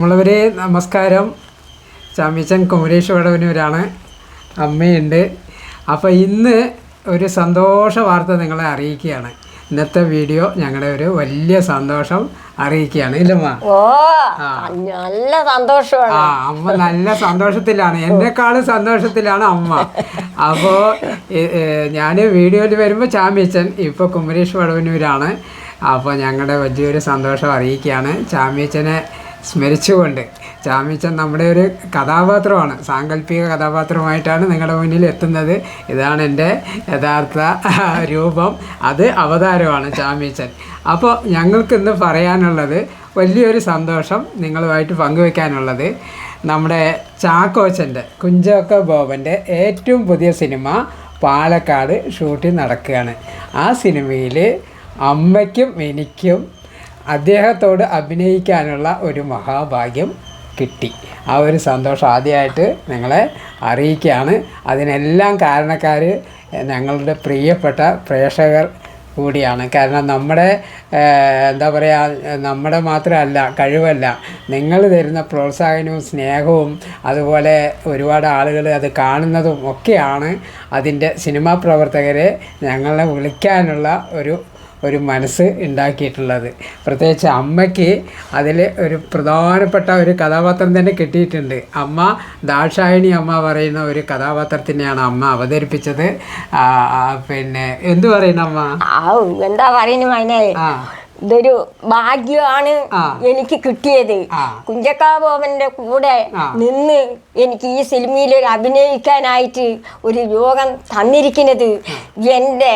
നമ്മളവരെ നമസ്കാരം. ചാമ്പ്യച്ചൻ കുമരേഷ് വടവനൂരാണ്. അമ്മയുണ്ട്. അപ്പോൾ ഇന്ന് ഒരു സന്തോഷ വാർത്ത നിങ്ങളെ അറിയിക്കുകയാണ്. ഇന്നത്തെ വീഡിയോ ഞങ്ങളുടെ ഒരു വലിയ സന്തോഷം അറിയിക്കുകയാണ്. ഇല്ലമ്മ നല്ല സന്തോഷമാണ്. ആ അമ്മ നല്ല സന്തോഷത്തിലാണ്. എന്നെക്കാളും സന്തോഷത്തിലാണ് അമ്മ. അപ്പോൾ ഞാൻ വീഡിയോയിൽ വരുമ്പോൾ ചാമ്പ്യച്ചൻ ഇപ്പോൾ കുമരേഷ് വടവനൂരാണ്. അപ്പോൾ ഞങ്ങളുടെ വലിയൊരു സന്തോഷം അറിയിക്കുകയാണ്. ചാമ്പ്യച്ചനെ സ്മരിച്ചുകൊണ്ട്. ചാമിച്ചൻ നമ്മുടെ ഒരു കഥാപാത്രമാണ്. സാങ്കല്പിക കഥാപാത്രമായിട്ടാണ് നിങ്ങളുടെ മുന്നിൽ എത്തുന്നത്. ഇതാണ് എന്റെ യഥാർത്ഥ രൂപം. അത് അവതാരമാണ് ചാമിച്ചൻ അപ്പോൾ ഞങ്ങൾക്കിന്ന് പറയാനുള്ളത് വലിയൊരു സന്തോഷം നിങ്ങളുമായിട്ട് പങ്കുവെക്കാനുള്ളത് നമ്മുടെ ചാക്കോച്ചന്റെ കുഞ്ചോക്ക ബോബന്റെ ഏറ്റവും പുതിയ സിനിമ പാലക്കാട് ഷൂട്ടിംഗ് നടക്കുകയാണ്. ആ സിനിമയിൽ അമ്മയ്ക്കും എനിക്കും അദ്ദേഹത്തോട് അഭിനയിക്കാനുള്ള ഒരു മഹാഭാഗ്യം കിട്ടി. ആ ഒരു സന്തോഷം ആദ്യമായിട്ട് നിങ്ങളെ അറിയിക്കുകയാണ്. അതിനെല്ലാം കാരണക്കാർ ഞങ്ങളുടെ പ്രിയപ്പെട്ട പ്രേക്ഷകർ കൂടിയാണ്. കാരണം നമ്മുടെ എന്താ പറയുക നമ്മുടെ മാത്രമല്ല കഴിവല്ല. നിങ്ങൾ തരുന്ന പ്രോത്സാഹനവും സ്നേഹവും അതുപോലെ ഒരുപാട് ആളുകൾ അത് കാണുന്നതും ഒക്കെയാണ് അതിന്റെ സിനിമാ പ്രവർത്തകരെ ഞങ്ങളെ വിളിക്കാനുള്ള ഒരു ഒരു മനസ്സ് ഉണ്ടാക്കിയിട്ടുള്ളത്. പ്രത്യേകിച്ച് അമ്മയ്ക്ക് അതിൽ ഒരു പ്രധാനപ്പെട്ട ഒരു കഥാപാത്രം തന്നെ കിട്ടിയിട്ടുണ്ട്. അമ്മ ദാക്ഷായണി അമ്മ പറയുന്ന ഒരു കഥാപാത്രത്തിനെയാണ് അമ്മ അവതരിപ്പിച്ചത്. പിന്നെ എന്തു പറയുന്ന അമ്മ? എന്താ പറയുന്നു അതിനെ ഇതൊരു ഭാഗ്യമാണ് എനിക്ക് കിട്ടിയത്. കുഞ്ചക്കാബോബന്റെ കൂടെ നിന്ന് എനിക്ക് ഈ സിനിമയിൽ അഭിനയിക്കാനായിട്ട് ഒരു യോഗം തന്നിരിക്കുന്നത് എന്റെ.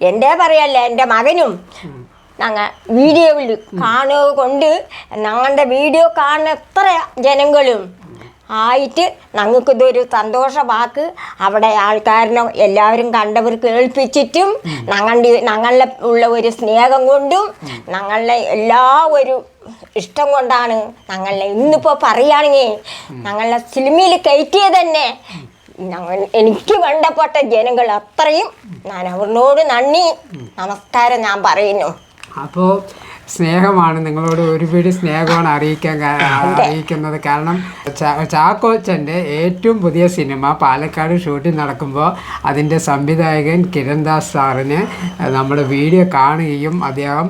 എന്റെ പറയല്ല എന്റെ മകനും. ഞങ്ങൾ വീഡിയോയിൽ കാണുക കൊണ്ട് ഞങ്ങളുടെ വീഡിയോ കാണുന്ന എത്ര ജനങ്ങളും ആയിട്ട് ഞങ്ങൾക്ക് ഇതൊരു സന്തോഷ വാക്ക്. അവിടെ ആൾക്കാരനെ എല്ലാവരും കണ്ടവർ കേൾപ്പിച്ചിട്ടും ഞങ്ങളുടെ ഞങ്ങളുടെ ഉള്ള ഒരു സ്നേഹം കൊണ്ടും ഞങ്ങളുടെ എല്ലാ ഒരു ഇഷ്ടം കൊണ്ടാണ് ഞങ്ങളെ ഇന്നിപ്പോൾ പറയുകയാണെങ്കിൽ ഞങ്ങളുടെ സിനിമയിൽ കയറ്റിയത് തന്നെ ഞങ്ങൾ എനിക്ക് വേണ്ടപ്പെട്ട ജനങ്ങൾ അത്രയും. ഞാൻ അവരോട് നന്ദി. നമസ്കാരം ഞാൻ പറയുന്നു. അപ്പോൾ സ്നേഹമാണ് നിങ്ങളോട് ഒരുപാട് സ്നേഹമാണ് അറിയിക്കാൻ അറിയിക്കുന്നത്. കാരണം ചാക്കോച്ചന്റെ ഏറ്റവും പുതിയ സിനിമ പാലക്കാട് ഷൂട്ടിംഗ് നടക്കുമ്പോൾ അതിന്റെ സംവിധായകൻ കിരൺദാസ് സാറിന് നമ്മുടെ വീഡിയോ കാണുകയും അദ്ദേഹം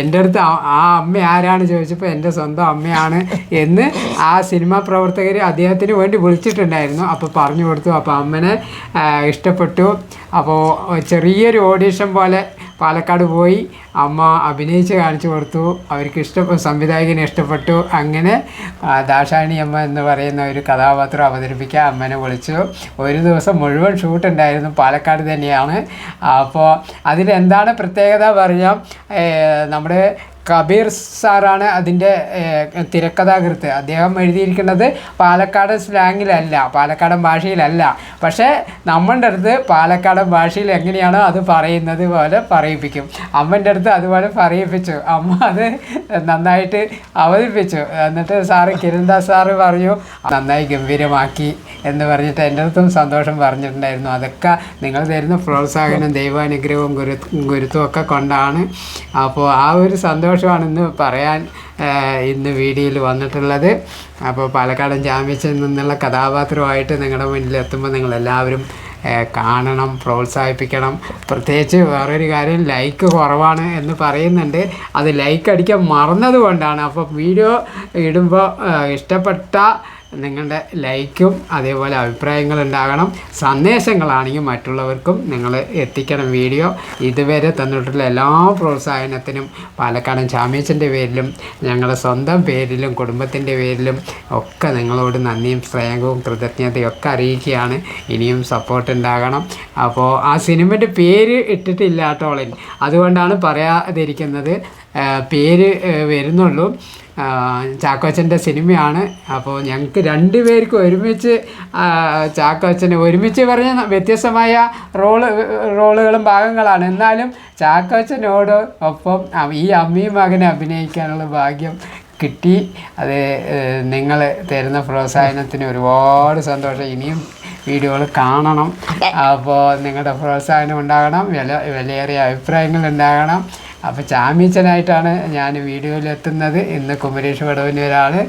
എന്റെ അടുത്ത് ആ അമ്മ ആരാണ് ചോദിച്ചപ്പോൾ എന്റെ സ്വന്തം അമ്മയാണ് എന്ന് ആ സിനിമാ പ്രവർത്തകർ അദ്ദേഹത്തിന് വേണ്ടി വിളിച്ചിട്ടുണ്ടായിരുന്നു. അപ്പോൾ പറഞ്ഞു കൊടുത്തു. അപ്പോൾ അമ്മനെ ഇഷ്ടപ്പെട്ടു. അപ്പോൾ ചെറിയൊരു ഓഡീഷൻ പോലെ പാലക്കാട് പോയി അമ്മ അഭിനയിച്ച് കാണിച്ചു കൊടുത്തു. അവർക്ക് ഇഷ്ട സംവിധായകന് ഇഷ്ടപ്പെട്ടു. അങ്ങനെ ദാഷാണി അമ്മ എന്ന് പറയുന്ന ഒരു കഥാപാത്രം അവതരിപ്പിക്കാൻ അമ്മനെ വിളിച്ചു. ഒരു ദിവസം മുഴുവൻ ഷൂട്ട് ഉണ്ടായിരുന്നു. പാലക്കാട് തന്നെയാണ്. അപ്പോൾ അതിലെന്താണ് പ്രത്യേകത ഏ, നമ്മുടെ കബീർ സാറാണ് അതിന്റെ തിരക്കഥാകൃത്ത്. അദ്ദേഹം എഴുതിയിരിക്കുന്നത് പാലക്കാട് സ്ലാങ്ങിലല്ല പാലക്കാടൻ ഭാഷയിലല്ല. പക്ഷേ നമ്മളുടെ അടുത്ത് പാലക്കാടൻ ഭാഷയിൽ എങ്ങനെയാണോ അത് പറയുന്നത് പോലെ പറയിപ്പിക്കും. അമ്മന്റെ അടുത്ത് അതുപോലെ പറയിപ്പിച്ചു. അമ്മ അത് നന്നായിട്ട് അവതരിപ്പിച്ചു. എന്നിട്ട് സാറ് കിരൺദാസ് സാറ് പറഞ്ഞു നന്നായി ഗംഭീരമാക്കി എന്ന് പറഞ്ഞിട്ട് എന്റെ അടുത്തും സന്തോഷം പറഞ്ഞിട്ടുണ്ടായിരുന്നു. അതൊക്കെ നിങ്ങൾ തരുന്ന പ്രോത്സാഹനം ദൈവാനുഗ്രഹവും ഗുരു ഗുരുത്വമൊക്കെ കൊണ്ടാണ്. അപ്പോൾ ആ ഒരു സന്തോഷമാണ് ഇന്ന് പറയാൻ ഇന്ന് വീഡിയോയിൽ വന്നിട്ടുള്ളത്. അപ്പോൾ പാലക്കാടൻ ചാമ്പ്യൻസിൽ നിന്നുള്ള കഥാപാത്രമായിട്ട് നിങ്ങളുടെ മുന്നിൽ എത്തുമ്പോൾ നിങ്ങളെല്ലാവരും കാണണം പ്രോത്സാഹിപ്പിക്കണം. പ്രത്യേകിച്ച് വേറൊരു കാര്യം ലൈക്ക് കുറവാണ് എന്ന് പറയുന്നുണ്ട്. അത് ലൈക്ക് അടിക്കാൻ മറന്നത് കൊണ്ടാണ്. അപ്പോൾ വീഡിയോ ഇടുമ്പോൾ ഇഷ്ടപ്പെട്ട നിങ്ങളുടെ ലൈക്കും അതേപോലെ അഭിപ്രായങ്ങൾ ഉണ്ടാകണം. സന്ദേശങ്ങളാണെങ്കിൽ മറ്റുള്ളവർക്കും നിങ്ങൾ എത്തിക്കണം വീഡിയോ. ഇതുവരെ തന്നിട്ടുള്ള എല്ലാ പ്രോത്സാഹനത്തിനും പാലക്കാടൻ ചാമ്യച്ചന്റെ പേരിലും ഞങ്ങളുടെ സ്വന്തം പേരിലും കുടുംബത്തിന്റെ പേരിലും ഒക്കെ നിങ്ങളോട് നന്ദിയും സ്നേഹവും കൃതജ്ഞതയും ഒക്കെ അറിയിക്കുകയാണ്. ഇനിയും സപ്പോർട്ട് ഉണ്ടാകണം. അപ്പോൾ ആ സിനിമയുടെ പേര് ഇട്ടിട്ടില്ല അതുകൊണ്ടാണ് പറയാതിരിക്കുന്നത്. പേര് വരുന്നുള്ളൂ. ചാക്കോച്ചന്റെ സിനിമയാണ്. അപ്പോൾ ഞങ്ങൾക്ക് രണ്ടുപേർക്കും പേർക്ക് ഒരുമിച്ച് ചാക്കോച്ചന് ഒരുമിച്ച് പറഞ്ഞ വ്യത്യസ്തമായ റോൾ റോളുകളും ഭാഗങ്ങളാണ്. എന്നാലും ചാക്കോച്ചനോട് ഒപ്പം ഈ അമ്മയും മകനെ അഭിനയിക്കാനുള്ള ഭാഗ്യം കിട്ടി. അത് നിങ്ങൾ തരുന്ന പ്രോത്സാഹനത്തിന് ഒരുപാട് സന്തോഷം. ഇനിയും വീഡിയോകൾ കാണണം. അപ്പോൾ നിങ്ങളുടെ പ്രോത്സാഹനം ഉണ്ടാകണം. വില വിലയേറിയ അഭിപ്രായങ്ങൾ ഉണ്ടാകണം. അപ്പോൾ ചാമ്പ്യൻസനായിട്ടാണ് ഞാൻ വീഡിയോയിൽ എത്തുന്നത്. ഇന്ന് കുമരേഷ് വടവനൂരാണ്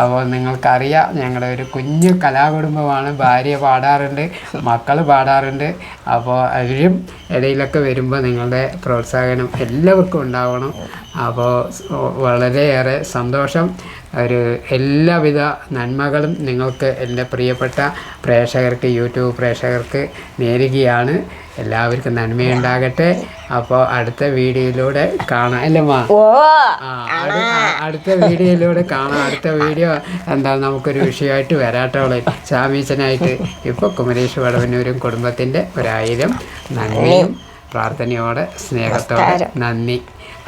അപ്പോൾ നിങ്ങൾക്കറിയാം ഞങ്ങളുടെ ഒരു കുഞ്ഞു കലാകുടുംബമാണ്. ഭാര്യ പാടാറുണ്ട് മക്കൾ പാടാറുണ്ട്. അപ്പോൾ അവരും ഇടയിലൊക്കെ വരുമ്പോൾ നിങ്ങളുടെ പ്രോത്സാഹനം എല്ലാവർക്കും ഉണ്ടാവണം. അപ്പോൾ വളരെയേറെ സന്തോഷം. ഒരു എല്ലാവിധ നന്മകളും നിങ്ങൾക്ക് എന്റെ പ്രിയപ്പെട്ട പ്രേക്ഷകർക്ക് യൂട്യൂബ് പ്രേക്ഷകർക്ക് നേരുകയാണ്. എല്ലാവർക്കും നന്മയുണ്ടാകട്ടെ. അപ്പോൾ അടുത്ത വീഡിയോയിലൂടെ കാണാം. അല്ലേ മാ അടുത്ത വീഡിയോയിലൂടെ കാണാം. അടുത്ത വീഡിയോ എന്താ നമുക്കൊരു വിഷയമായിട്ട് വരാട്ടോളെ ചാമീച്ചനായിട്ട് ഇപ്പോൾ കുമരേഷ് വടവന്നൂരും കുടുംബത്തിന്റെ ഒരായിരം നന്ദിയും പ്രാർത്ഥനയോടെ സ്നേഹത്തോടെ നന്ദി.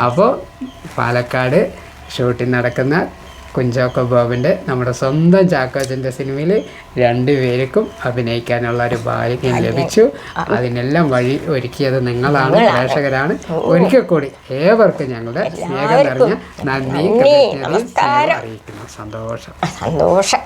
അപ്പോൾ പാലക്കാട് ഷൂട്ടിംഗ് നടക്കുന്ന കുഞ്ചാക്കോ ബോബിന്റെ നമ്മുടെ സ്വന്തം ചാക്കോച്ചന്റെ സിനിമയിൽ രണ്ടുപേർക്കും അഭിനയിക്കാനുള്ള ഒരു ഭാഗ്യം ലഭിച്ചു. അതിനെല്ലാം വഴി ഒരുക്കിയത് നിങ്ങളാണ് പ്രേക്ഷകരാണ്. ഒരിക്കൽ കൂടി ഏവർക്കും ഞങ്ങളുടെ സ്നേഹം നിറഞ്ഞ നന്ദി അറിയിക്കുന്നു. സന്തോഷം. സന്തോഷം.